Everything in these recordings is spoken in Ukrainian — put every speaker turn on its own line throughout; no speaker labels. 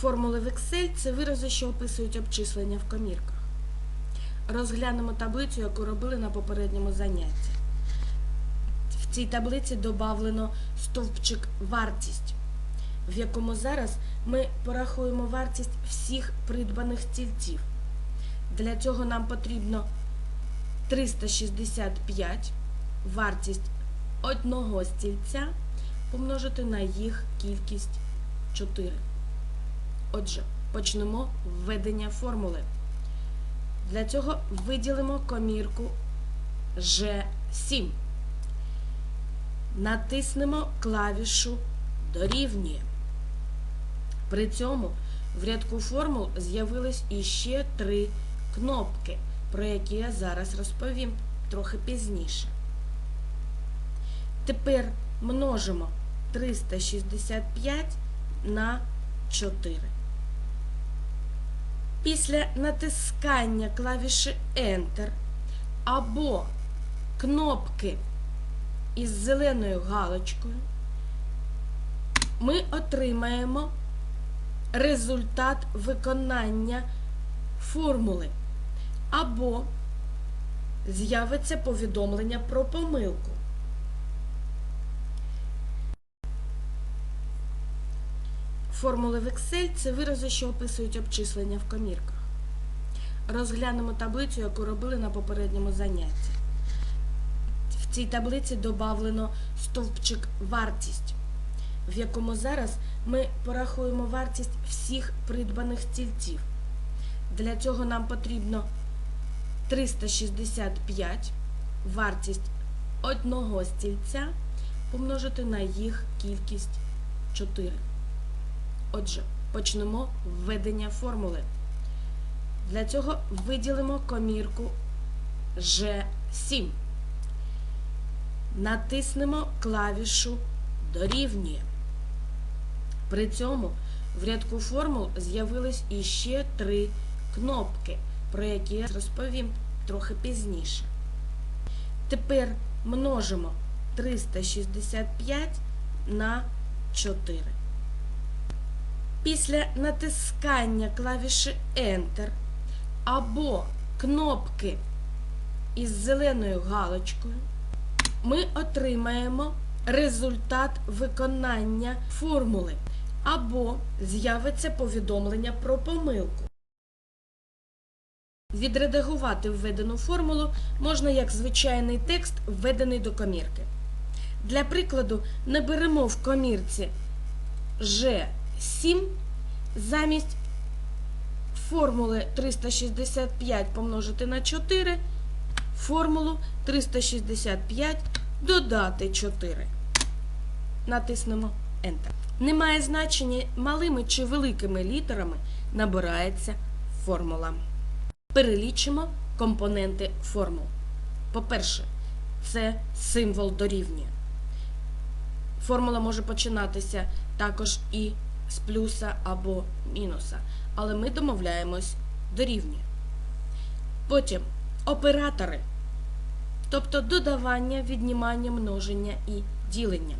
Формули в Excel це вирази, що описують обчислення в комірках. Розглянемо таблицю, яку робили на попередньому занятті. В цій таблиці додавлено стовпчик вартість, в якому зараз ми порахуємо вартість всіх придбаних стільців. Для цього нам потрібно 365 вартість одного стільця помножити на їх кількість 4. Отже, почнемо введення формули. Для цього виділимо комірку G7. Натиснемо клавішу Дорівнює. При цьому в рядку формул з'явились іще три кнопки, про які я зараз розповім трохи пізніше. Тепер множимо 365 на 4. Після натискання клавіші Enter або кнопки із зеленою галочкою ми отримаємо результат виконання формули або з'явиться повідомлення про помилку. Формули в Excel це вирази, що описують обчислення в комірках. Розглянемо таблицю, яку робили на попередньому занятті. В цій таблиці додавлено стовпчик вартість, в якому зараз ми порахуємо вартість всіх придбаних стільців. Для цього нам потрібно 365 вартість одного стільця помножити на їх кількість 4. Отже, почнемо введення формули. Для цього виділимо комірку G7. Натиснемо клавішу Дорівнює. При цьому в рядку формул з'явились іще три кнопки, про які я розповім трохи пізніше. Тепер множимо 365 на 4. Після натискання клавіші Enter або кнопки із зеленою галочкою ми отримаємо результат виконання формули або з'явиться повідомлення про помилку. Відредагувати введену формулу можна як звичайний текст, введений до комірки. Для прикладу, наберемо в комірці G7 замість формули 365 помножити на 4, формулу 365 додати 4. Натиснемо Enter. Немає значення, малими чи великими літерами набирається формула. Перелічимо компоненти формул. По-перше, це символ дорівнює. Формула може починатися також і з плюса або мінуса, але ми домовляємось дорівнює. Потім оператори, тобто додавання, віднімання, множення і ділення.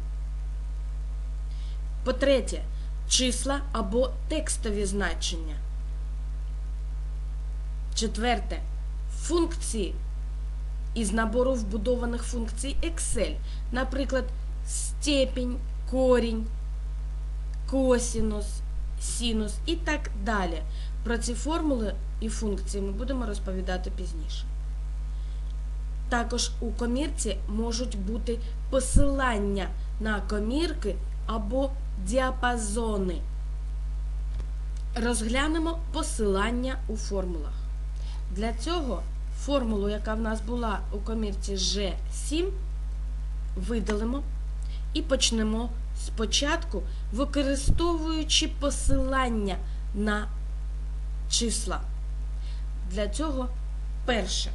По-третє, числа або текстові значення. Четверте. Функції із набору вбудованих функцій Excel. Наприклад, степінь, корінь, косінус, синус і так далі. Про ці формули і функції ми будемо розповідати пізніше. Також у комірці можуть бути посилання на комірки або діапазони. Розглянемо посилання у формулах. Для цього формулу, яка в нас була у комірці G7, видалимо і почнемо спочатку, використовуючи посилання на числа. Для цього перше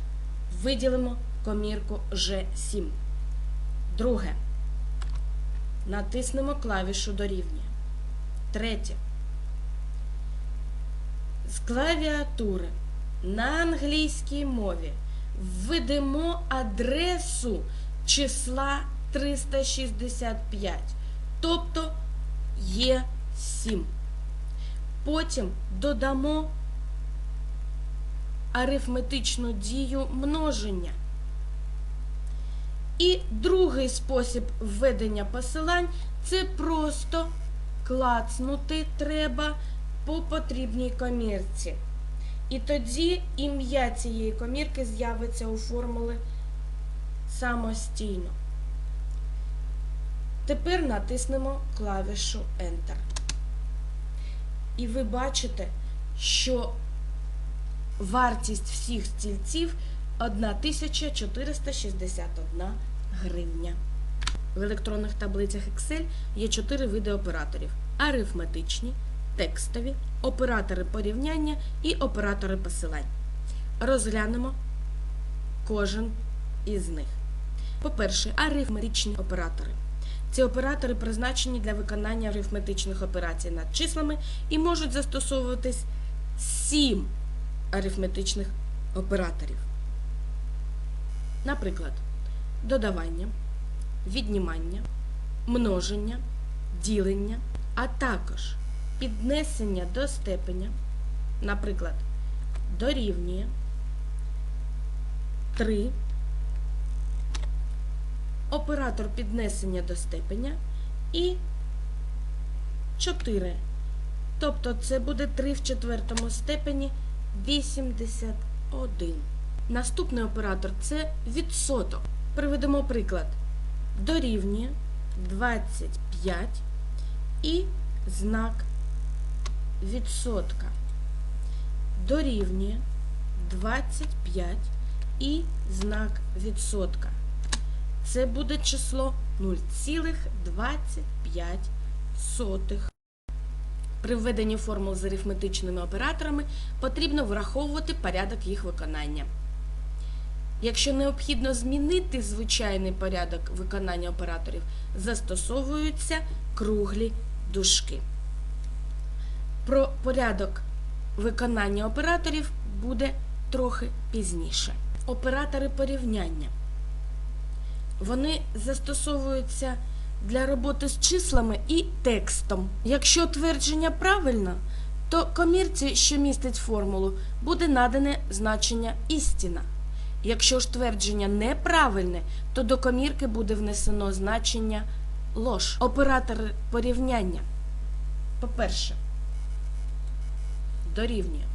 виділимо комірку G7. Друге. Натиснемо клавішу дорівнює. Третє. З клавіатури на англійській мові введемо адресу числа 365, тобто Є7. Потім додамо арифметичну дію множення. І другий спосіб введення посилань це просто клацнути треба по потрібній комірці. І тоді ім'я цієї комірки з'явиться у формули самостійно. Тепер натиснемо клавішу Enter. І ви бачите, що вартість всіх стільців 1461 гривня. В електронних таблицях Excel є чотири види операторів: арифметичні, текстові, оператори порівняння і оператори посилань. Розглянемо кожен із них. По-перше, арифметичні оператори. Ці оператори призначені для виконання арифметичних операцій над числами і можуть застосовуватись 7 арифметичних операторів. Наприклад, додавання, віднімання, множення, ділення, а також піднесення до степеня, наприклад, дорівнює 3, оператор піднесення до степеня і 4. Тобто це буде 3 в четвертому степені 81. Наступний оператор це відсоток. Приведемо приклад. Дорівнює 25 і знак відсотка. Дорівнює 25 і знак відсотка. Це буде число 0,25. При введенні формул з арифметичними операторами потрібно враховувати порядок їх виконання. Якщо необхідно змінити звичайний порядок виконання операторів, застосовуються круглі дужки. Про порядок виконання операторів буде трохи пізніше. Оператори порівняння. Вони застосовуються для роботи з числами і текстом. Якщо твердження правильно, то комірці, що містить формулу, буде надане значення істина. Якщо ж твердження неправильне, то до комірки буде внесено значення лож. Оператори порівняння. По-перше, дорівнює.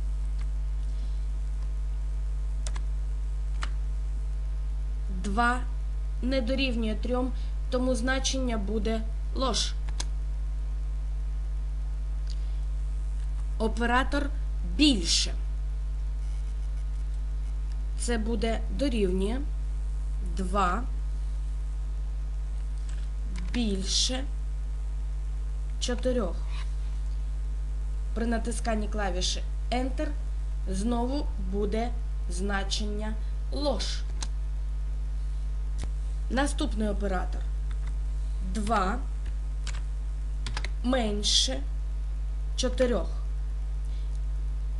Два не дорівнює трьом, тому значення буде лож. Оператор більше. Це буде дорівнює 2 більше 4. При натисканні клавіші Enter знову буде значення лож. Наступний оператор 2 менше 4.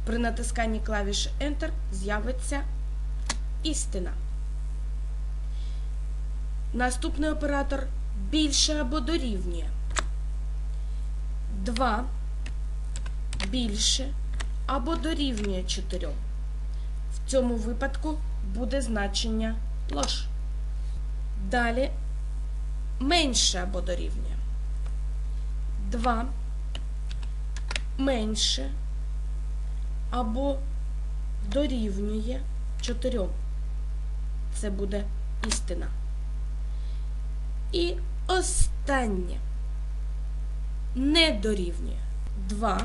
При натисканні клавіші Enter з'явиться істина. Наступний оператор більше або дорівнює. 2 більше або дорівнює 4. В цьому випадку буде значення лож. Далі менше або дорівнює. 2 менше або дорівнює 4. Це буде істина. І останнє не дорівнює 2.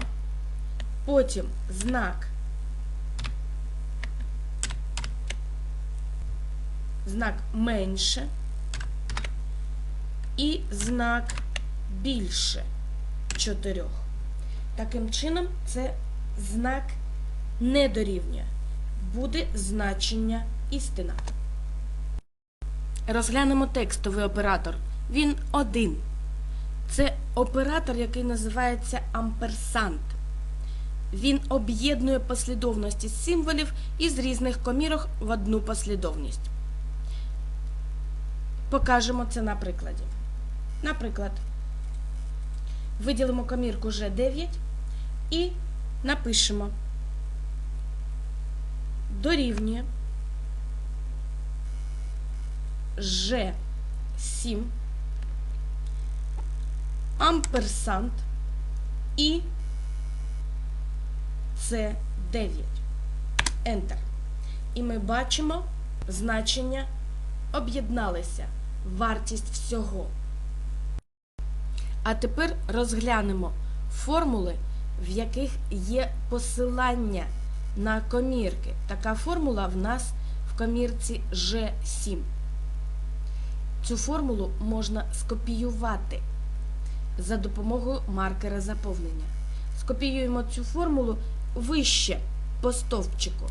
Потім знак. Знак менше і знак більше 4. Таким чином, це знак не дорівнює. Буде значення істина. Розглянемо текстовий оператор. Він один. Це оператор, який називається амперсант. Він об'єднує послідовності символів із різних комірок в одну послідовність. Покажемо це на прикладі. Наприклад, виділимо комірку G9 і напишемо дорівнює Ж7 амперсант і С9. Enter. І ми бачимо значення об'єдналися. Вартість всього. А тепер розглянемо формули, в яких є посилання на комірки. Така формула в нас в комірці G7. Цю формулу можна скопіювати за допомогою маркера заповнення. Скопіюємо цю формулу вище по стовпчику.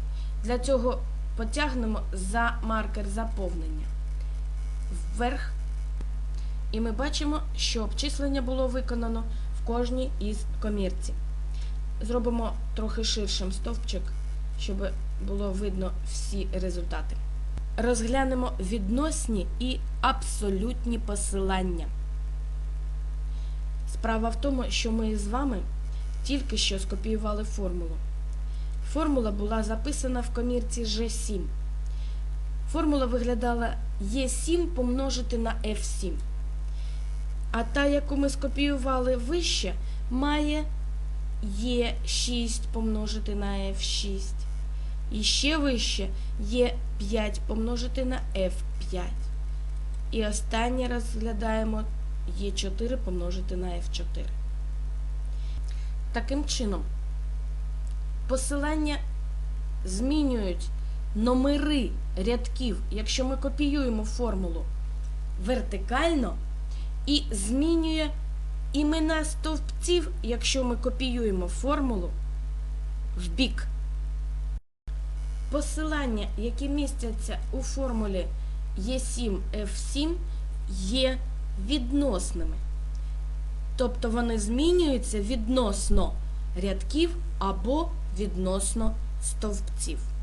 Для цього потягнемо за маркер заповнення вверх. І ми бачимо, що обчислення було виконано в кожній із комірці. Зробимо трохи ширшим стовпчик, щоб було видно всі результати. Розглянемо відносні і абсолютні посилання. Справа в тому, що ми з вами тільки що скопіювали формулу. Формула була записана в комірці G7. Формула виглядала Е7 помножити на F7. А та, яку ми скопіювали вище, має Е6 помножити на F6. І ще вище Е5 помножити на F5. І останнє розглядаємо Е4 помножити на F4. Таким чином, посилання змінюють номери рядків, якщо ми копіюємо формулу вертикально, і змінює імена стовпців, якщо ми копіюємо формулу в бік. Посилання, які містяться у формулі Е7 F7, є відносними. Тобто вони змінюються відносно рядків або відносно стовпців.